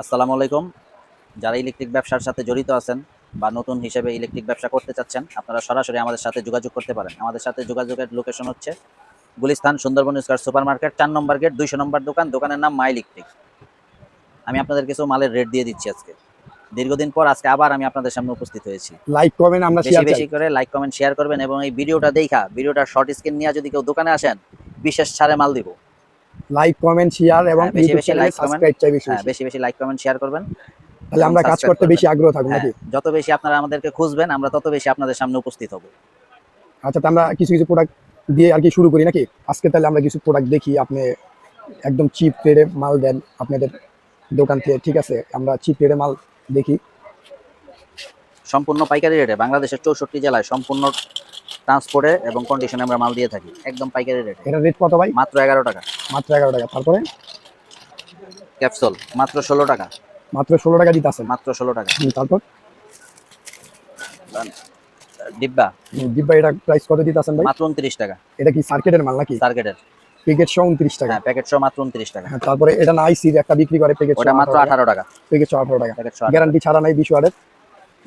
আসসালামু আলাইকুম। যারা ইলেকট্রিক ব্যবসার সাথে জড়িত আছেন বা নতুন হিসেবে ইলেকট্রিক ব্যবসা করতে চাচ্ছেন আপনারা সরাসরি আমাদের সাথে যোগাযোগ করতে পারেন। আমাদের সাথে যোগাযোগের লোকেশন হচ্ছে Gulistan Sundarban square super market চার নম্বর গেট দুইশো নম্বর দোকান। দোকানের নাম মাই ইলেকট্রিক। আমি আপনাদের কিছু মালের রেট দিয়ে দিচ্ছি আজকে। দীর্ঘদিন পর আজকে আবার আমি আপনাদের সামনে উপস্থিত হয়েছি। লাইক কমেন্ট আমরা বেশি বেশি করে লাইক কমেন্ট শেয়ার করবেন এবং এই ভিডিওটা দেখা ভিডিওটা শর্ট স্ক্রিন নিয়ে যদি কেউ দোকানে আসেন বিশেষ ছাড়ে মাল দিব। লাইক কমেন্ট শেয়ার এবং হ্যাঁ, বেশি বেশি comment। সাবস্ক্রাইব চাই বেশি হ্যাঁ বেশি। বেশি বেশি লাইক কমেন্ট শেয়ার করবেন। তাহলে আমরা কাজ করতে বেশি আগ্রহ থাকব হ্যাঁ, নাকি? যত বেশি আপনারা আমাদেরকে খুঁজবেন আমরা তত বেশি আপনাদের সামনে উপস্থিত হব। আচ্ছা তো আমরা কিছু কিছু প্রোডাক্ট দিয়ে আর কি শুরু করি নাকি? আজকে তাহলে আমরা কিছু প্রোডাক্ট দেখি আপনি একদম চিপ রেটে মাল দেন আপনাদের দোকান থেকে ঠিক আছে? আমরা চিপ রেটে মাল দেখি। সম্পূর্ণ পাইকারি রেটে বাংলাদেশের চৌষট্টি জেলায় সম্পূর্ণ ট্রান্সপোর্টে এবং কন্ডিশনে আমরা মাল দিয়ে থাকি একদম পাইকারি রেটে এটা রেট কত ভাই? মাত্র এগারো টাকা। মাত্র এগারো টাকা। তারপরে? ক্যাপসুল মাত্র ষোলো টাকা। মাত্র ষোলো টাকা দিতে আছেন মাত্র ষোলো টাকা। তারপর? ডিব্বা। দিব্যা এটা প্রাইস কত দিতে আছেন ভাই? মাত্র উনত্রিশ টাকা। এটা কি সার্কেটের মাল নাকি? টার্গেটের প্যাকেট সহ উনত্রিশ টাকা। প্যাকেট সহ মাত্র উনত্রিশ টাকা। হ্যাঁ, তারপরে এটা না আইসির একটা বিক্রি করে প্যাকেট ওটা মাত্র আঠারো টাকা। প্যাকেট সহ আঠারো টাকা। গ্যারান্টি ছাড়া নাই বিশ ওয়ার্ডের।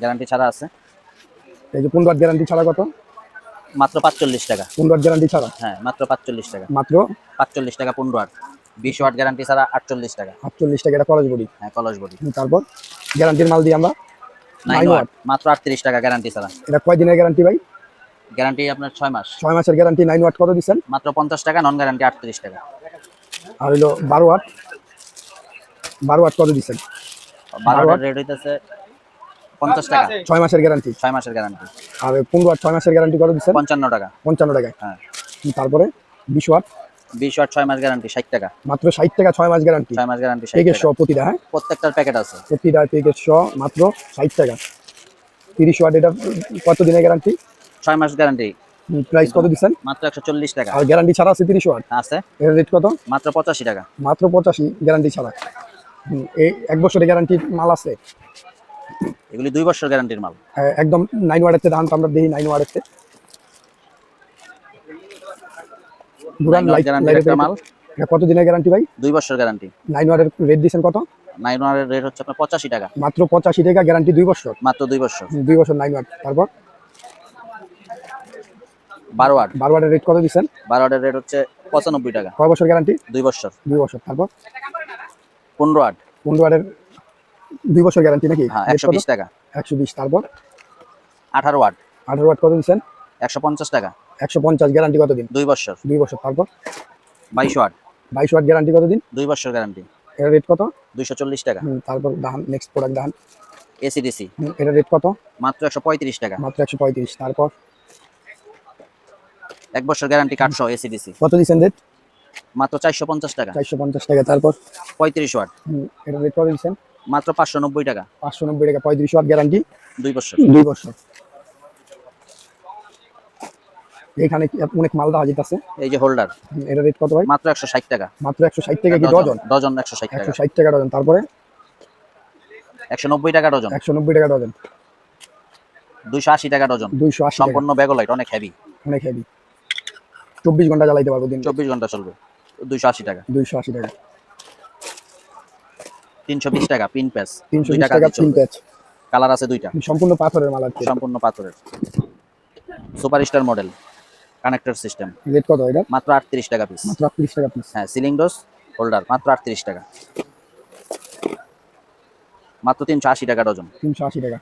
গ্যারান্টি ছাড়া আছে। এই যে পনেরো গ্যারান্টি ছাড়া কত? মাত্র পাঁচচল্লিশ টাকা। পনেরো গ্যারান্টি ছাড়া? হ্যাঁ মাত্র পাঁচচল্লিশ টাকা। মাত্র? পাঁচচল্লিশ টাকা পনেরো আট। বিশ ওয়াট গ্যারান্টি ছাড়া আটচল্লিশ টাকা। আটচল্লিশ টাকা এটা কলেজ বডি হ্যাঁ কলস বডি তারপর? গ্যারান্টির মাল দিই আমরা? নাইন ওয়াট মাত্র আটত্রিশ টাকা গ্যারান্টি ছাড়া। এটা কয় দিনের গ্যারান্টি ভাই? গ্যারান্টি আপনার ছয় মাস। ছয় মাসের গ্যারান্টি নাইন ওয়াট কত দিচ্ছেন? মাত্র পঞ্চাশ টাকা নন গ্যারান্টি আটত্রিশ টাকা। আর হলো বারো ওয়াট বারো ওয়াট কত দিচ্ছেন? বারোটার রেট হইতেছে পঞ্চাশ টাকা। ছয় মাসের গ্যারান্টি ছয় মাসের গ্যারান্টি আর পনেরো ওয়াট ছয় মাসের গ্যারান্টি কত দিচ্ছেন? পঞ্চান্ন টাকা। পঞ্চান্ন টাকায়। হ্যাঁ। তারপরে বিশ ওয়াট? বিশ ওয়াট ছয় মাস গ্যারান্টি ষাট টাকা। মাত্র ষাট টাকা ছয় মাস গ্যারান্টি ছয় মাস গ্যারান্টি পেকেট প্রতিটা হ্যাঁ? প্রত্যেকটার প্যাকেট আছে। প্রতিটা সহ মাত্র ষাট টাকা। তিরিশ ওয়াট এটা কত দিনের গ্যারান্টি ছয় মাস গ্যারান্টি প্রাইস কত দিচ্ছেন? মাত্র একশো চল্লিশ টাকা। আর গ্যারান্টি ছাড়া আছে তিরিশ ওয়াট? আছে। এর রেট কত? মাত্র পঁচাশি টাকা। মাত্র পঁচাশি গ্যারান্টি ছাড়া। এই এক বছরের গ্যারান্টির মাল আছে? এগুলি দুই বছর গ্যারান্টির মাল। হ্যাঁ, একদম নাইন ওয়ার্ডের দাম তো আমরা দেখি নাইন ওয়ার্ডের watt লাইট মাল। এটা কত দিনের গ্যারান্টি ভাই? দুই বছর গ্যারান্টি নাইন ওয়ার্ডের রেট দিয়েছেন কত? নাইন ওয়ানের রেট হচ্ছে আপনার পঁচাশি টাকা। মাত্র পঁচাশি টাকা গ্যারান্টি দুই বছর? মাত্র দুই বছর। দুই বছর নাইন ওয়ার্ড তারপর? বারো ওয়াট বারো ওয়ার্ডের রেট কত দিচ্ছেন? বারো ওয়াটের রেট হচ্ছে পঁচানব্বই টাকা। কয় বছর গ্যারান্টি দুই বছর। দুই বছর। তারপর? পনেরো ওয়াট পনেরো ওয়ার্ডের দুই বছর গ্যারান্টি নাকি? হ্যাঁ একশো বিশ টাকা। একশো বিশ তারপর? আঠারো ওয়াট। আঠারো ওয়াট কত দিচ্ছেন? একশো পঞ্চাশ টাকা। একশো পঞ্চাশ গ্যারান্টি কত দিন দুই বছর। দুই বছর তারপর? বাইশ ওয়াট। বাইশ ওয়াট গ্যারান্টি কত দিন দুই বছর গ্যারান্টি এর রেট কত? দুইশো চল্লিশ টাকা। তারপর দান নেক্সট প্রোডাক্ট দান এসিডিসি এটার রেট কত? মাত্র একশো পঁয়ত্রিশ টাকা। মাত্র একশো পঁয়ত্রিশ তারপর? এক বছর গ্যারান্টি কাটশো এসিডিসি কত দিচ্ছেন রেট মাত্র চারশো পঞ্চাশ টাকা। চারশো পঞ্চাশ টাকা তারপর? পঁয়ত্রিশ ওয়াট। এটার রেট কত দিচ্ছেন? মাত্র পাঁচশো নব্বই টাকা। পাঁচশো নব্বই টাকা পঁয়ত্রিশ ওয়াট গ্যারান্টি দুই বছর। দুই বছর। এখানে অনেক মাল দেওয়া যেতেছে এই যে হোল্ডার রেট কত ভাই? মাত্র একশো ষাট টাকা। মাত্র একশো ষাট টাকা কি ডজন? ডজন একশো ষাট একশো টাকা ষাট টাকা ডজন। তারপরে? একশো নব্বই টাকা ডজন। একশো নব্বই টাকা ডজন। দুইশো আশি টাকা ডজন। দুইশো আশি সম্পূর্ণ ব্যাগোলাইট অনেক হেভি অনেক হেভি চব্বিশ ঘণ্টা জ্বালাইতে পারব দিন। চব্বিশ ঘণ্টা চলবে। দুইশো আশি টাকা। দুইশো আশি টাকা। তিনশো বিশ টাকা পিন প্যাস তিনশো টাকা কাজে তিন চলবে প্যাচ। কালার আছে দুইটা। সম্পূর্ণ পাথরের মাল সম্পূর্ণ পাথরের। Super star model connector system. Rate কত এটা? মাত্র আটত্রিশ টাকা পিস মাত্র আটত্রিশ টাকা পিস হ্যাঁ সিলিং ডোজ হোল্ডার মাত্র আটত্রিশ টাকা। মাত্র তিনশো আশি টাকা ডজন। তিনশো আশি টাকা।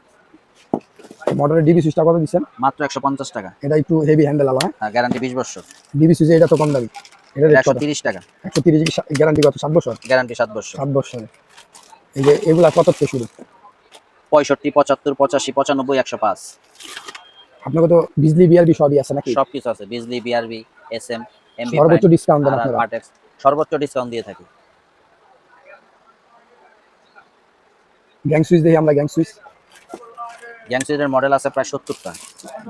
মডেলের ডিবি সুইচটা কত দিচ্ছেন? মাত্র একশো পঞ্চাশ টাকা। এটা একটু হেভি হ্যান্ডেল আলা হ্যাঁ? গ্যারান্টি বিশ বছর। ডিবি সুইচ এটা তো কম দামি। এটা রেট একশো কত তিরিশ টাকা। একশো তিরিশ গ্যারান্টি কত? সাত বছর? গ্যারান্টি সাত বছর। সাত বছরে। এই যে এগুলা কত থেকে শুরু? পঁয়ষট্টি পঁচাত্তর পঁচাশি পঁচানব্বই একশো পাঁচ। আপনাকে তো বিজলি বিআরবি সবই আছে নাকি? সব কিছু আছে বিজলি বিআরবি এস এম এমবি সর্বোচ্চ ডিসকাউন্ট দেন আপনারা। সর্বোচ্চ ডিসকাউন্ট দিয়ে থাকি। গ্যাং সুইচ দেখি আমরা গ্যাং সুইচ গ্যাংসিডের মডেল আছে প্রায় সত্তরটা।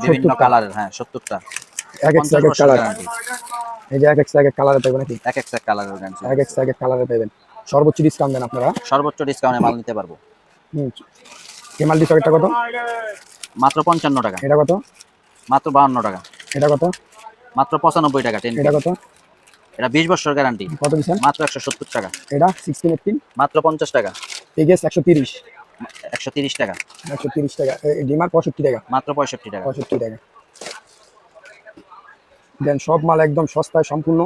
বিভিন্ন 70 কালারের হ্যাঁ সত্তরটা। এক এক এক এক কালার এই যে এক এক এক এক কালারে পাবেন নাকি? এক এক কালারের গ্যাংসি এক এক এক এক কালারে পাবেন সর্বোচ্চ ডিসকাউন্ট দেন আপনারা। সর্বোচ্চ ডিসকাউন্টে মাল নিতে পারব। হুম। এমআলডি সকেটটা কত? মাত্র পঞ্চান্ন টাকা। এটা কত? মাত্র বাহান্ন টাকা। এটা কত? মাত্র পঁচানব্বই টাকা টেন এটা কত? এটা বিশ বছর গ্যারান্টি কত দিচ্ছেন মাত্র একশো সত্তর টাকা। এটা সিক্সটিন এইটিন মাত্র পঞ্চাশ টাকা। পেগেস একশো তিরিশ। একশো তিরিশ টাকা। একশো তিরিশ টাকা। ডিমার পঁয়ষট্টি টাকা। মাত্র পঁয়ষট্টি টাকা। পঁয়ষট্টি টাকা। দেন সব মাল একদম সস্তায় সম্পূর্ণ।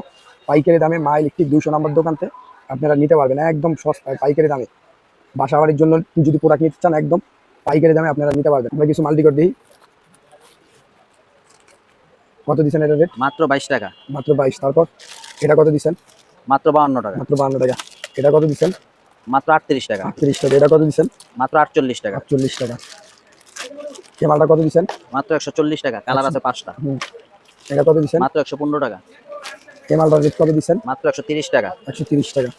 পাইকারি দামে মা ইলেকট্রিক দুশো নাম্বার দোকানতে। আপনারা নিতে পারবেন একদম সস্তায় পাইকারি দামে। বাসা বাড়ির জন্য যদি প্রোডাক্ট নিতে চান একদম পাইকারি দামে আপনারা নিতে পারবেন। আমরা কিছু মাল্টি করে দিই। কত দিচ্ছেন এটা রেট মাত্র বাইশ টাকা। মাত্র বাইশ তারপর এটা কত দিচ্ছেন? মাত্র বাউন্ন টাকা। মাত্র বান্ন টাকা। এটা কত দিচ্ছেন? মাত্র আটত্রিশ টাকা। আটত্রিশ টাকা। এটা কত দিচ্ছেন? মাত্র আটচল্লিশ টাকা। আটচল্লিশ টাকা। এই মালটা কত দিচ্ছেন? মাত্র একশো চল্লিশ টাকা। কালার আছে পাঁচটা। এটা কত দিচ্ছেন? মাত্র একশো পনেরো টাকা। এই মালটার রেট কত দিচ্ছেন? মাত্র একশো তিরিশ টাকা। একশো তিরিশ টাকা।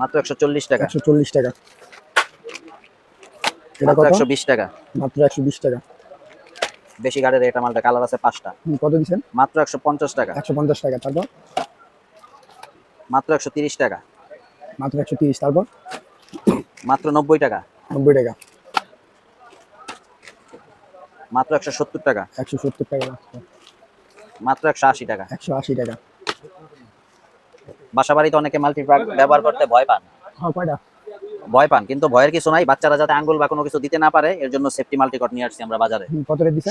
মাত্র একশো চল্লিশ টাকা। একশো চল্লিশ টাকা। এটা মাত্র কত? একশো বিশ টাকা। মাত্র একশো বিশ টাকা। বেশি গাড়ির এটা মালটা কালার আছে পাঁচটা। কত দিচ্ছেন? মাত্র একশো পঞ্চাশ টাকা। একশো পঞ্চাশ টাকা। তারপর? মাত্র একশো তিরিশ টাকা। মাত্র একশো তিরিশ। তারপর? মাত্র নব্বই টাকা। নব্বই টাকা। মাত্র একশো সত্তর টাকা। একশো সত্তর টাকা। মাত্র একশো আশি টাকা। একশো আশি টাকা। বাসা বাড়িতে অনেকে মাল্টিপ্লাগ ব্যবহার করতে ভয় পান। হ্যাঁ ভয় পান কিন্তু ভয়ের কিছু নাই বাচ্চারা যাতে আঙ্গুল বা কোনো কিছু দিতে না পারে এর জন্য সেফটি মাল্টিকট নিয়ে আসছি আমরা বাজারে।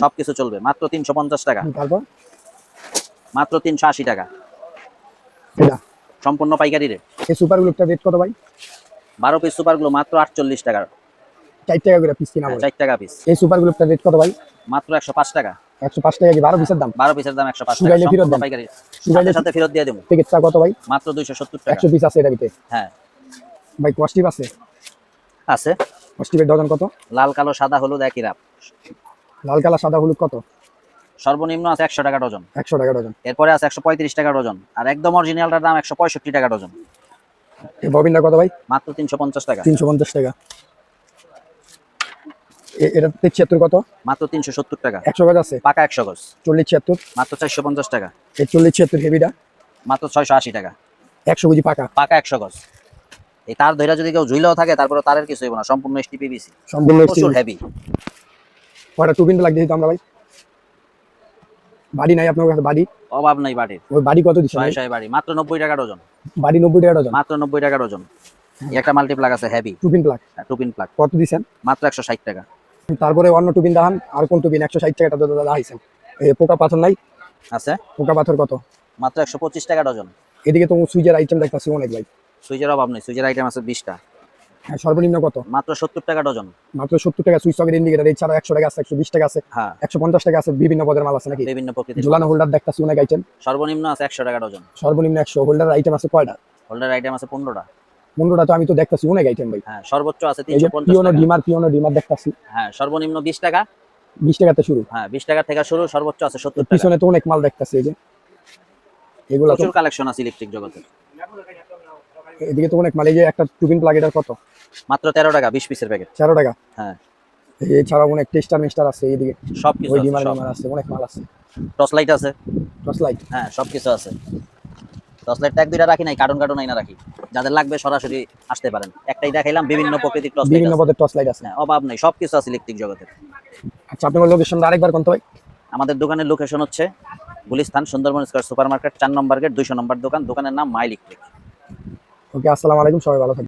সবকিছু চলবে মাত্র তিনশো পঞ্চাশ টাকা। মাত্র তিনশো আশি টাকা। সম্পূর্ণ পাইকারি রেট এই সুপার গ্লুপটা রেট কত ভাই? বারো পিস সুপারগুলো মাত্র আটচল্লিশ টাকা। চার টাকা করে পিস কিনা বলে? চার টাকা পিস এই সুপার গ্লুপটা রেট কত ভাই? মাত্র একশো পাঁচ টাকা। একশো পাঁচ টাকা কি বারো পিসের দাম? বারো পিসের দাম একশো পাঁচ টাকা। শুকাইলে ফেরত সম্পূর্ণ পাইকারি। শুকাইলে সাথে ফেরত দিয়ে দেবো। প্যাকেটটা কত ভাই? মাত্র দুইশো সত্তর টাকা। একশো পিস আছে এটা ভিতরে? হ্যাঁ। ভাই কস্টিপ আছে? আছে। কস্টিপের ডজন কত? লাল কালো সাদা হলুদ একই রাপ লাল কালা সাদা হলুদ কত? সর্বনিম্ন আছে একশো টাকা ডজন। একশো টাকা ডজন। এরপরে আছে একশো পঁয়ত্রিশ টাকা ডজন। আর একদম অরিজিনালটার দাম একশো পঁয়ষট্টি টাকা ডজন। ববিনটা কত ভাই? মাত্র তিনশো পঞ্চাশ টাকা। তিনশো পঞ্চাশ টাকা। এটা ছিয়াত্তর কত? মাত্র তিনশো সত্তর টাকা। একশো গজ আছে? পাকা একশো গজ। চল্লিশ ছিয়াত্তর? মাত্র চারশো পঞ্চাশ টাকা। এই চল্লিশ ছিয়াত্তর হেভিটা? মাত্র ছয়শো আশি টাকা। একশো কেজি পাকা? পাকা একশো গজ। এই তার ধৈর্য যদি কেউ ঝুইলেও থাকে তারপরে তারের কিছু হইব না। সম্পূর্ণ এসটি পিবিসি সম্পূর্ণ প্রচুর হেভি কয়টা টু পিনটা লাগছে আমরা ভাই? বাড়ি নাই আপনার কাছে বাড়ি? অভাব নাই বাড়ির। ওই বাড়ি কত দিচ্ছে বাড়ি। মাত্র নব্বই টাকা ডজন বাড়ি নব্বই টাকা ডজন মাত্র নব্বই টাকা ডজন একটা মাল্টিপ্লাগ আছে heavy two pin plug two pin plug কত দিচ্ছেন? মাত্র একশো ষাট টাকা। তারপরে অন্য টু দাহান আর কোন টু পিন একশো ষাট টাকা দাদা এই পোকা পাথর নাই? আছে। পোকা পাথর কত? মাত্র একশো পঁচিশ টাকা ডজন। এদিকে তো সুইচের আইটেম দেখতেছি অনেক ভাই। সুইচের অভাব নেই সুইচের আইটেম আছে বিশটা। হ্যাঁ, সর্বনিম্ন কত? মাত্র সত্তর টাকা ডজন। মাত্র সত্তর টাকা সুইচ সকেট ইন্ডিকেটার এছাড়া একশো টাকা আছে একশো বিশ টাকা আছে হ্যাঁ। একশো পঞ্চাশ টাকা আছে বিভিন্ন পদের মাল আছে নাকি? বিভিন্ন প্রকৃতির ঝুলানো হোল্ডার দেখতেছি অনেক আইটেম সর্বনিম্ন আছে একশো টাকা ডজন। সর্বনিম্ন একশো হোল্ডার আইটেম আছে কয়টা? হোল্ডার আইটেম আছে পনেরোটা। পনেরোটা তো আমি তো দেখতেছি অনেক আইটেম ভাই। হ্যাঁ সর্বোচ্চ আছে এই যে তিনশো পঞ্চাশ পিওনো ডিমার পিওনো ডিমার দেখতেছি। হ্যাঁ সর্বনিম্ন বিশ টাকা। বিশ টাকাতে শুরু। হ্যাঁ বিশ টাকা থেকে শুরু সর্বোচ্চ আছে সত্তর টাকা। পিছনে তো অনেক মাল দেখতেছি এই যে। এগুলো প্রচুর কালেকশন আছে ইলেকট্রিক জগতের এদিকে তো অনেক মাল এই যে একটা টুপিন প্লাগ এটার কত? মাত্র তেরো টাকা বিশ পিসের প্যাকেট তেরো টাকা? হ্যাঁ। এছাড়া অনেক টেস্টার মিস্টার আছে এইদিকে সব। কিছু আছে অনেক মাল আছে। টর্চ লাইট আছে। টর্চ লাইট হ্যাঁ সব কিছু আছে। টর্চ লাইট এক দুইটা রাখি নাই কার্টুন কার্টুন আইনা রাখি। যাদের লাগবে সরাসরি আসতে পারেন। একটাই দেখাইলাম বিভিন্ন প্রকৃতির টস বিভিন্ন পদের টর্চ লাইট আছে। হ্যাঁ অভাব নাই সবকিছু আছে ইলেকট্রিক জগতে আচ্ছা আপনার লোকেশনটা আরেকবার কোন তো ভাই আমাদের দোকানের লোকেশন হচ্ছে Gulistan Sundarban square super market চার নম্বর গেট দুইশো নম্বর দোকান। দোকানের নাম মাই ইলেকট্রিক ওকে আসসালামু আলাইকুম সবাই ভালো থাকবেন।